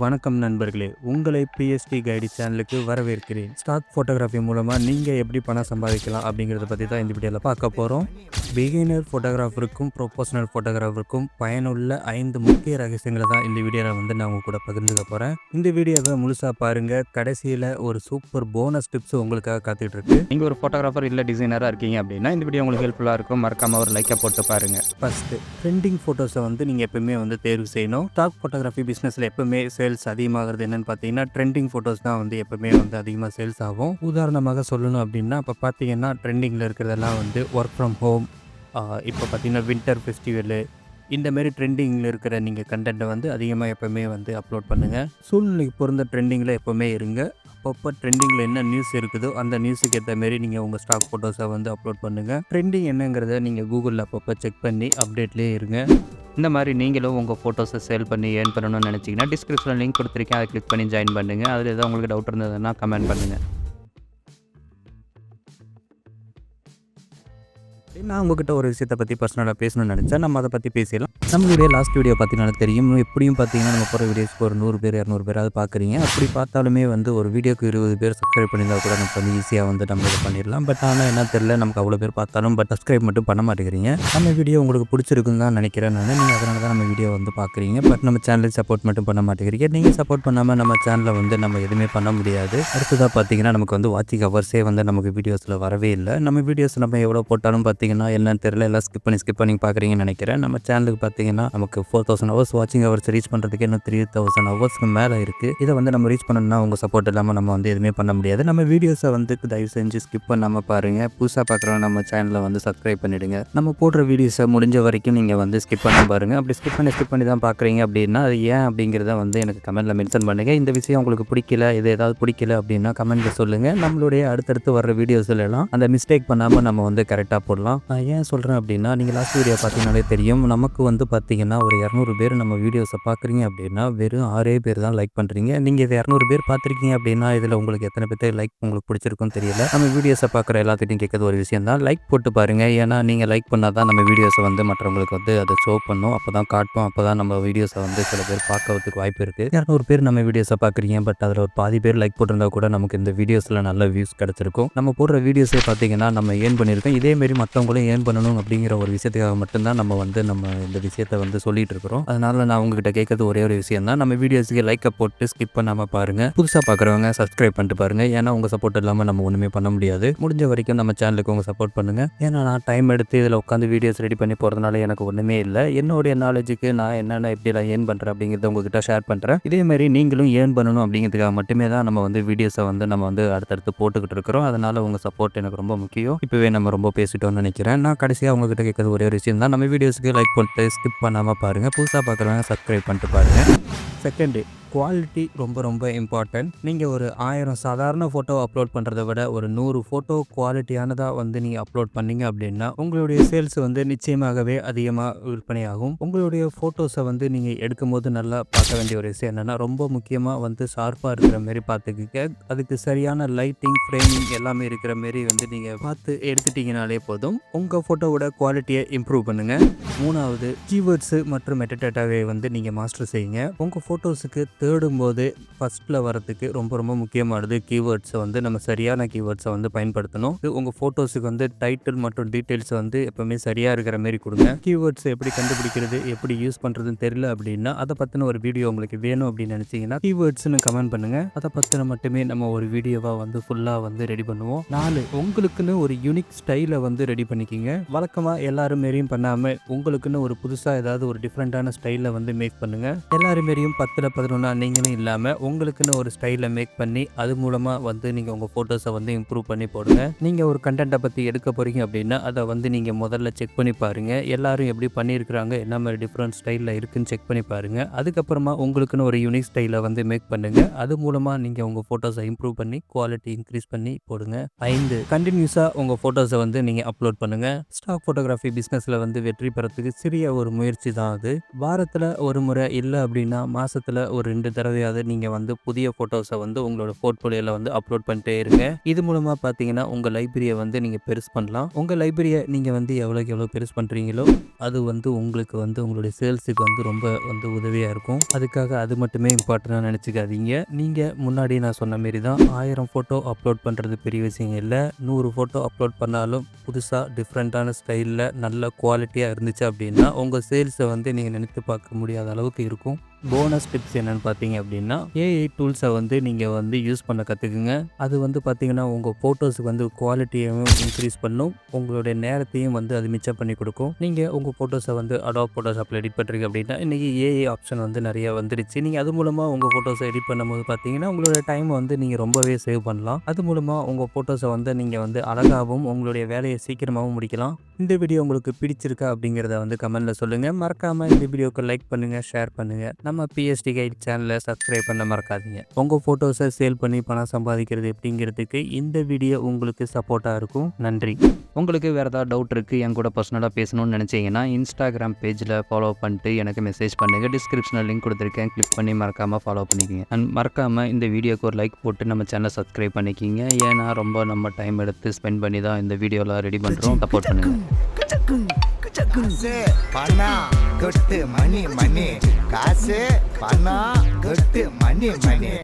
வணக்கம் நண்பர்களே. உங்களை பிஎஸ்டி கைடு சேனலுக்கு வரவேற்கிறேன். ஸ்டாக் ஃபோட்டோகிராஃபி மூலமாக நீங்கள் எப்படி பணம் சம்பாதிக்கலாம் அப்படிங்கிறத பற்றி தான் இந்த வீடியோவில் பார்க்க போகிறோம் பிகினர் ஃபோட்டோகிராஃபருக்கும் ப்ரொஃபஷனல் ஃபோட்டோகிராஃபருக்கும் பயனுள்ள ஐந்து முக்கிய ரகசியங்களை தான் இந்த வீடியோவில் வந்து நான் உங்க கூட பகிர்ந்துக்க போகிறேன் இந்த வீடியோவை முழுசாக பாருங்கள் கடைசியில் ஒரு சூப்பர் போனஸ் டிப்ஸ் உங்களுக்காக காத்துட்டு இருக்கு நீங்கள் ஒரு ஃபோட்டோகிராஃபர் இல்லை டிசைனராக இருக்கீங்க அப்படின்னா இந்த வீடியோ உங்களுக்கு ஹெல்ப்ஃபுல்லாக இருக்கும். மறக்காமல் ஒரு லைக்கை போட்டு பாருங்கள் ஃபஸ்ட்டு ட்ரெண்டிங் ஃபோட்டோஸை வந்து நீங்கள் எப்பவுமே வந்து தேர்வு செய்யணும். ஸ்டாக் ஃபோட்டோகிராஃபி பிஸ்னஸில் எப்பவுமே சேல்ஸ் அதிகமாகிறது என்னென்னு பார்த்தீங்கன்னா ட்ரெண்டிங் ஃபோட்டோஸ் தான் வந்து எப்போவுமே வந்து அதிகமாக சேல்ஸ் ஆகும். உதாரணமாக சொல்லணும் அப்படின்னா இப்போ பார்த்தீங்கன்னா ட்ரெண்டிங்கில் இருக்கிறதெல்லாம் வந்து ஒர்க் ஃப்ரம் ஹோம் இப்போ பார்த்தீங்கன்னா வின்டர் ஃபெஸ்டிவலு இந்த மாதிரி ட்ரெண்டிங்கில் இருக்கிற நீங்கள் கண்டென்ட்டை வந்து அதிகமாக எப்போவுமே வந்து அப்லோட் பண்ணுங்கள் சூழ்நிலைக்கு பொருந்த ட்ரெண்டிங்கில் எப்போவுமே இருங்க. அப்பப்போ ட்ரெண்டிங்கில் என்ன நியூஸ் இருக்குதோ அந்த நியூஸுக்கு ஏற்ற மாரி நீங்கள் உங்கள் ஸ்டாக் ஃபோட்டோஸை வந்து அப்லோட் பண்ணுங்கள் ட்ரெண்டிங் என்னங்கிறத நீங்கள் கூகுளில் அப்பப்போ செக் பண்ணி அப்டேட்லேயே இருங்க. இந்த மாதிரி நீங்களும் உங்கள் ஃபோட்டோஸை சேல் பண்ணி ஏர்ன் பண்ணணும்னு நினச்சிங்கன்னா டிஸ்கிரிப்ஷனில் லிங்க் கொடுத்துருக்கேன். அதை கிளிக் பண்ணி ஜாயின் பண்ணுங்கள் அதில் ஏதாவது உங்களுக்கு டவுட் இருந்ததுன்னா கமெண்ட் பண்ணுங்கள் நான் உங்ககிட்ட ஒரு விஷயத்தை பற்றி பர்சனலாக பேசணும்னு நினச்சேன். நம்ம அதை பற்றி பேசிடலாம். நம்மளுடைய லாஸ்ட் வீடியோ பார்த்தீங்கன்னா தெரியும். எப்படியும் பார்த்தீங்கன்னா நம்ம போகிற வீடியோஸ்க்கு ஒரு நூறு பேர் இரநூறு பேராவது பார்க்குறீங்க அப்படி பார்த்தாலுமே வந்து ஒரு வீடியோக்கு இருபது பேர் சப்ஸ்கிரைப் பண்ணியிருந்தா கூட நமக்கு வந்து ஈஸியாக வந்து நம்ம இது பண்ணிடலாம். பட் ஆனால் என்ன தெரியல நமக்கு அவ்வளோ பேர் பார்த்தாலும் பட் சப்ஸ்கிரைப் மட்டும் பண்ண மாட்டேங்கிறீங்க. நம்ம வீடியோ உங்களுக்கு பிடிச்சிருக்குன்னு தான் நினைக்கிறேன் நான். நீங்கள் அதனால தான் நம்ம வீடியோ வந்து பார்க்குறீங்க பட் நம்ம சேனலுக்கு சப்போர்ட் மட்டும் பண்ண மாட்டேங்கிறீங்க. நீங்கள் சப்போர்ட் பண்ணாமல் நம்ம சேனலை வந்து நம்ம எதுவுமே பண்ண முடியாது. அடுத்ததாக பார்த்தீங்கன்னா நமக்கு வந்து வாட்சிங் ஹவர்ஸே வந்து நமக்கு வீடியோஸில் வரவே இல்லை. நம்ம வீடியோஸ் நம்ம எவ்வளோ போட்டாலும் பார்த்தீங்கன்னா என்னன்னு தெரியல. எல்லாம் ஸ்கிப் பண்ணி ஸ்கிப் பண்ணி பார்க்குறீங்கன்னு நினைக்கிறேன். நம்ம சேனலுக்கு பார்த்தீங்கன்னா நமக்கு ஃபோர் தௌசண்ட் ஹவர்ஸ் வாட்சிங் ஹவர்ஸ் ரீச் பண்ணுறதுக்கு இன்னும் த்ரீ தௌசண்ட் ஹவர்ஸ்க்கு மேலே இருக்குது இதை வந்து நம்ம ரீச் பண்ணணும்னா உங்கள் சப்போர்ட் இல்லாமல் நம்ம வந்து எதுவுமே பண்ண முடியாது. நம்ம வீடியோஸை வந்து தயவு செஞ்சு ஸ்கிப் பண்ணாமல் பாருங்கள் புதுசாக பார்க்குறவங்க நம்ம சேனலை வந்து சப்ஸ்கிரைப் பண்ணிவிடுங்க நம்ம போடுற வீடியோஸை முடிஞ்ச வரைக்கும் நீங்கள் வந்து ஸ்கிப் பண்ண பாருங்கள் அப்படி ஸ்கிப் பண்ணி ஸ்கிப் பண்ணி தான் பார்க்குறீங்க அப்படின்னா அது ஏன் அப்படிங்கிறத வந்து எனக்கு கமெண்ட்டில் மென்ஷன் பண்ணுங்கள் இந்த விஷயம் உங்களுக்கு பிடிக்கல இது ஏதாவது பிடிக்கல அப்படின்னா கமெண்ட்டில் சொல்லுங்கள் நம்மளுடைய அடுத்தடுத்து வர வீடியோஸ்லாம் எல்லாம் அந்த மிஸ்டேக் பண்ணாமல் நம்ம வந்து கரெக்டாக போடலாம். நான் ஏன் சொல்கிறேன் அப்படின்னா நீங்கள் லாஸ்ட் வீடியோ பார்த்தீங்கனாலே தெரியும். நமக்கு வந்து பார்த்தீங்கன்னா ஒரு இரநூறு பேர் நம்ம வீடியோஸை பார்க்குறீங்க அப்படின்னா வெறும் ஆறே பேர் தான் லைக் பண்ணுறீங்க நீங்கள் இது இரநூறு பேர் பார்த்துருக்கீங்க அப்படின்னா இதில் உங்களுக்கு எத்தனை பேர் லைக் உங்களுக்கு பிடிச்சிருக்குன்னு தெரியல. நம்ம வீடியோஸை பார்க்குற எல்லாத்திட்டையும் கேட்குறது ஒரு விஷயம் தான். லைக் போட்டு பாருங்கள் ஏன்னா நீங்கள் லைக் பண்ணால் தான் நம்ம வீடியோஸை வந்து மற்றவங்களுக்கு வந்து அதை ஷோ பண்ணும். அப்போ தான் காட்டும். அப்போ தான் நம்ம வீடியோஸை வந்து சில பேர் பார்க்கறதுக்கு வாய்ப்பு இருக்குது இரநூறு பேர் நம்ம வீடியோஸை பார்க்குறீங்க. பட் அதில் ஒரு பாதி பேர் லைக் போட்டிருந்தா கூட நமக்கு இந்த வீடியோஸில் நல்ல வியூஸ் கிடச்சிருக்கும். நம்ம போடுற வீடியோஸே பார்த்தீங்கன்னா நம்ம ஏன் பண்ணியிருக்கோம். இதேமாரி மற்றவங்க அவங்களும் ஏன் பண்ணணும் அப்படிங்கிற ஒரு விஷயத்துக்காக மட்டும்தான் நம்ம வந்து நம்ம இந்த விஷயத்த வந்து சொல்லிட்டு இருக்கிறோம் அதனால நான் உங்ககிட்ட கேட்கறது ஒரே ஒரு விஷயம் தான் நம்ம வீடியோஸுக்கு லைக்கை போட்டு ஸ்கிப் பண்ணாமல் பாருங்க. புதுசாக பார்க்குறவங்க சப்ஸ்கிரைப் பண்ணிட்டு பாருங்க. ஏன்னா உங்கள் சப்போர்ட் இல்லாமல் நம்ம ஒன்றுமே பண்ண முடியாது. முடிஞ்ச வரைக்கும் நம்ம சேனலுக்கு உங்கள் சப்போர்ட் பண்ணுங்க. ஏன்னா நான் டைம் எடுத்து இதில் உட்காந்து வீடியோஸ் ரெடி பண்ணி போகிறதுனால எனக்கு ஒன்றுமே இல்லை. என்னுடைய நாலேஜுக்கு நான் என்னென்ன எப்படிலாம் ஏன் பண்ணுறேன் அப்படிங்கிறத உங்ககிட்ட ஷேர் பண்ணுறேன் இதே மாதிரி நீங்களும் ஏன் பண்ணணும் அப்படிங்கிறதுக்காக மட்டுமே தான் நம்ம வந்து வீடியோஸை வந்து நம்ம வந்து அடுத்தடுத்து போட்டுக்கிட்டு இருக்கிறோம். அதனால உங்கள் சப்போர்ட் எனக்கு ரொம்ப முக்கியம். இப்போவே நம்ம ரொம்ப பேசிட்டோம்னு நினைக்கிறேன். நான் கடைசியாக அவங்ககிட்ட கேட்கறது ஒரே ஒரு விஷயம் தான். நம்ம வீடியோஸ்க்கு லைக் பண்ணிட்டு ஸ்கிப் பண்ணாமல் பாருங்கள் புதுசாக பார்க்குறவங்க சப்ஸ்கிரைப் பண்ணிட்டு பாருங்கள் செகண்டு குவாலிட்டி ரொம்ப ரொம்ப இம்பார்ட்டன்ட் நீங்கள் ஒரு ஆயிரம் சாதாரண ஃபோட்டோ அப்லோட் பண்ணுறத விட ஒரு நூறு ஃபோட்டோ குவாலிட்டியானதாக வந்து நீங்கள் அப்லோட் பண்ணீங்க அப்படின்னா உங்களுடைய சேல்ஸ் வந்து நிச்சயமாகவே அதிகமாக விற்பனையாகும். உங்களுடைய ஃபோட்டோஸை வந்து நீங்கள் எடுக்கும் போது நல்லா பார்க்க வேண்டிய ஒரு விஷயம் என்னென்னா ரொம்ப முக்கியமாக வந்து ஷார்ப்பாக இருக்கிற மாரி பார்த்துக்குங்க. அதுக்கு சரியான லைட்டிங் ஃப்ரேமிங் எல்லாமே இருக்கிற மாரி வந்து நீங்கள் பார்த்து எடுத்துட்டீங்கனாலே போதும். உங்கள் ஃபோட்டோவோட குவாலிட்டியை இம்ப்ரூவ் பண்ணுங்கள் மூணாவது கீவேர்ட்ஸு மற்றும் மெட்டடேட்டாவை வந்து நீங்கள் மாஸ்டர் செய்யுங்க. உங்கள் ஃபோட்டோஸுக்கு தேடும்போது ஃபஸ்ட்டில் வரதுக்கு ரொம்ப ரொம்ப முக்கியமானது கீவேர்ட்ஸை வந்து நம்ம சரியான கீவேர்ட்ஸை வந்து பயன்படுத்தணும். இது உங்கள் ஃபோட்டோஸுக்கு வந்து டைட்டில் மற்றும் டீட்டெயில்ஸ் வந்து எப்போவுமே சரியாக இருக்கிற மாதிரி கொடுங்க. கீவேர்ட்ஸ் எப்படி கண்டுபிடிக்கிறது எப்படி யூஸ் பண்ணுறதுன்னு தெரியல அப்படின்னா அதை பற்றின ஒரு வீடியோ உங்களுக்கு வேணும் அப்படின்னு நினச்சிங்கன்னா கீவேர்ட்ஸ்னு கமெண்ட் பண்ணுங்கள் அதை பற்றின மட்டுமே நம்ம ஒரு வீடியோவாக வந்து ஃபுல்லாக வந்து ரெடி பண்ணுவோம். நாலு உங்களுக்குன்னு ஒரு யூனிக் ஸ்டைலை வந்து ரெடி பண்ணிக்கிங்க. வழக்கமாக எல்லாரும் மாரியும் பண்ணாமல் உங்களுக்குன்னு ஒரு புதுசாக ஏதாவது ஒரு டிஃப்ரெண்ட்டான ஸ்டைலில் வந்து மேக் பண்ணுங்கள் எல்லாரும் மாரியும் பத்தில் பதினொன்று நீங்களும் இல்லாமல் உங்களுக்குன்னு ஒரு ஸ்டைலை மேக் பண்ணி அது மூலமாக வந்து நீங்கள் உங்கள் ஃபோட்டோஸை வந்து இம்ப்ரூவ் பண்ணி போடுங்க. நீங்கள் ஒரு கண்டென்ட்டை பற்றி எடுக்க போகிறீங்க அப்படின்னா அதை வந்து நீங்கள் முதல்ல செக் பண்ணி பாருங்கள் எல்லாரும் எப்படி பண்ணியிருக்கிறாங்க என்ன மாதிரி டிஃப்ரெண்ட் ஸ்டைலில் இருக்குன்னு செக் பண்ணி பாருங்கள் அதுக்கப்புறமா உங்களுக்குன்னு ஒரு யூனிக் ஸ்டைலை வந்து மேக் பண்ணுங்கள் அது மூலமாக நீங்கள் உங்கள் ஃபோட்டோஸை இம்ப்ரூவ் பண்ணி குவாலிட்டி இன்க்ரீஸ் பண்ணி போடுங்க. ஐந்து கண்டினியூஸாக உங்கள் ஃபோட்டோஸை வந்து நீங்கள் அப்லோட் பண்ணுங்கள் ஸ்டாக் ஃபோட்டோகிராஃபி பிஸ்னஸில் வந்து வெற்றி பெறத்துக்கு சிறிய ஒரு முயற்சி தான் அது. வாரத்தில் ஒரு முறை இல்லை அப்படின்னா மாதத்தில் ஒரு ரெண்டு தடவையாவது நீங்கள் வந்து புதிய ஃபோட்டோஸை வந்து உங்களோட போர்ட்ஃபோலியோவில் வந்து அப்லோட் பண்ணிட்டே இருங்க. இது மூலமாக பார்த்தீங்கன்னா உங்கள் லைப்ரரியை வந்து நீங்கள் பெருசு பண்ணலாம். உங்கள் லைப்ரரியை நீங்கள் வந்து எவ்வளோக்கு எவ்வளோ பெருசு பண்ணுறீங்களோ அது வந்து உங்களுக்கு வந்து உங்களுடைய சேல்ஸுக்கு வந்து ரொம்ப வந்து உதவியாக இருக்கும். அதுக்காக அது மட்டுமே இம்பார்ட்டண்ட்டாக நினச்சிக்காதீங்க. நீங்கள் முன்னாடி நான் சொன்ன மாரி தான் ஆயிரம் ஃபோட்டோ அப்லோட் பண்ணுறது பெரிய விஷயம் இல்லை. நூறு ஃபோட்டோ அப்லோட் பண்ணாலும் புதுசாக டிஃப்ரெண்ட்டான ஸ்டைலில் நல்ல குவாலிட்டியாக இருந்துச்சு அப்படின்னா உங்கள் சேல்ஸை வந்து நீங்கள் நினைத்து பார்க்க முடியாத அளவுக்கு இருக்கும். போனஸ் டிப்ஸ் என்னென்னு பார்த்தீங்க அப்படின்னா ஏஐ டூல்ஸை வந்து நீங்கள் வந்து யூஸ் பண்ண கற்றுக்குங்க அது வந்து பார்த்தீங்கன்னா உங்கள் ஃபோட்டோஸுக்கு வந்து குவாலிட்டியையும் இன்க்ரீஸ் பண்ணும். உங்களுடைய நேரத்தையும் வந்து அது மிச்சம் பண்ணி கொடுக்கும். நீங்கள் உங்கள் ஃபோட்டோஸை வந்து அடாப் ஃபோட்டோஷாப்பில் எடிட் பண்ணுறீங்க அப்படின்னா இன்றைக்கி ஏஐ ஆப்ஷன் வந்து நிறைய வந்துடுச்சு. நீங்கள் அது மூலமாக உங்கள் ஃபோட்டோஸை எடிட் பண்ணும்போது பார்த்தீங்கன்னா உங்களோட டைம் வந்து நீங்கள் ரொம்பவே சேவ் பண்ணலாம். அது மூலமாக உங்கள் ஃபோட்டோஸை வந்து நீங்கள் வந்து அழகாகவும் உங்களுடைய வேலையை சீக்கிரமாகவும் முடிக்கலாம். இந்த வீடியோ உங்களுக்கு பிடிச்சிருக்கா அப்படிங்கிறத வந்து கமெண்ட்டில் சொல்லுங்கள் மறக்காமல் இந்த வீடியோக்கு லைக் பண்ணுங்கள் ஷேர் பண்ணுங்கள் நம்ம பிஎஸ்டி கைட் சேனலை சப்ஸ்கிரைப் பண்ண மறக்காதீங்க. உங்கள் ஃபோட்டோஸை சேல் பண்ணி பணம் சம்பாதிக்கிறது எப்படிங்கிறதுக்கு இந்த வீடியோ உங்களுக்கு சப்போர்ட்டாக இருக்கும். நன்றி. உங்களுக்கு வேறு ஏதாவது டவுட் இருக்குது என் கூட பர்சனலாக பேசணும்னு நினச்சிங்கன்னா இன்ஸ்டாகிராம் பேஜில் ஃபாலோ பண்ணிட்டு எனக்கு மெசேஜ் பண்ணுங்கள் டிஸ்கிரிப்ஷனில் லிங்க் கொடுத்துருக்கேன். கிளிக் பண்ணி மறக்காமல் ஃபாலோ பண்ணிக்கோங்க. அண்ட் மறக்காமல் இந்த வீடியோக்கு ஒரு லைக் போட்டு நம்ம சேனலை சப்ஸ்கிரைப் பண்ணிக்கிங்க. ஏன்னா ரொம்ப நம்ம டைம் எடுத்து ஸ்பெண்ட் பண்ணி தான் இந்த வீடியோலாம் ரெடி பண்ணுறோம் சப்போர்ட் பண்ணுங்கள் கொட்டு மணி மணி. காசு பணம் கொட்டு மணி மணி.